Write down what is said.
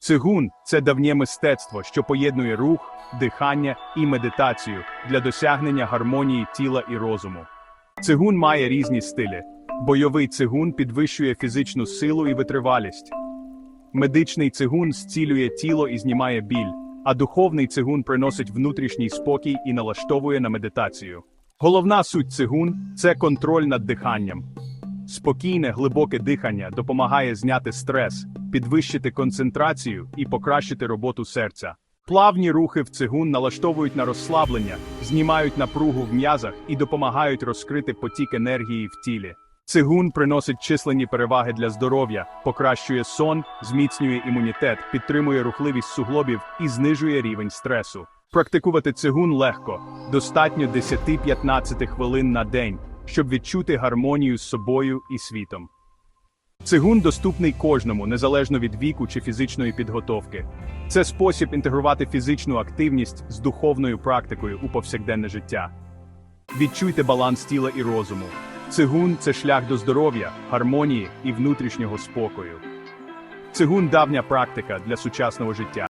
Цигун це давнє мистецтво, що поєднує рух, дихання і медитацію для досягнення гармонії тіла і розуму. Цигун має різні стилі. Бойовий цигун підвищує фізичну силу і витривалість. Медичний цигун зцілює тіло і знімає біль, а духовний цигун приносить внутрішній спокій і налаштовує на медитацію. Головна суть цигун це контроль над диханням. Спокійне, глибоке дихання допомагає зняти стрес, підвищити концентрацію і покращити роботу серця. Плавні рухи в цигун налаштовують на розслаблення, знімають напругу в м'язах і допомагають розкрити потік енергії в тілі. Цигун приносить численні переваги для здоров'я, покращує сон, зміцнює імунітет, підтримує рухливість суглобів і знижує рівень стресу. Практикувати цигун легко, достатньо 10-15 хвилин на день, щоб відчути гармонію з собою і світом. Цигун доступний кожному, незалежно від віку чи фізичної підготовки. Це спосіб інтегрувати фізичну активність з духовною практикою у повсякденне життя. Відчуйте баланс тіла і розуму. Цигун це шлях до здоров'я, гармонії і внутрішнього спокою. Цигун давня практика для сучасного життя.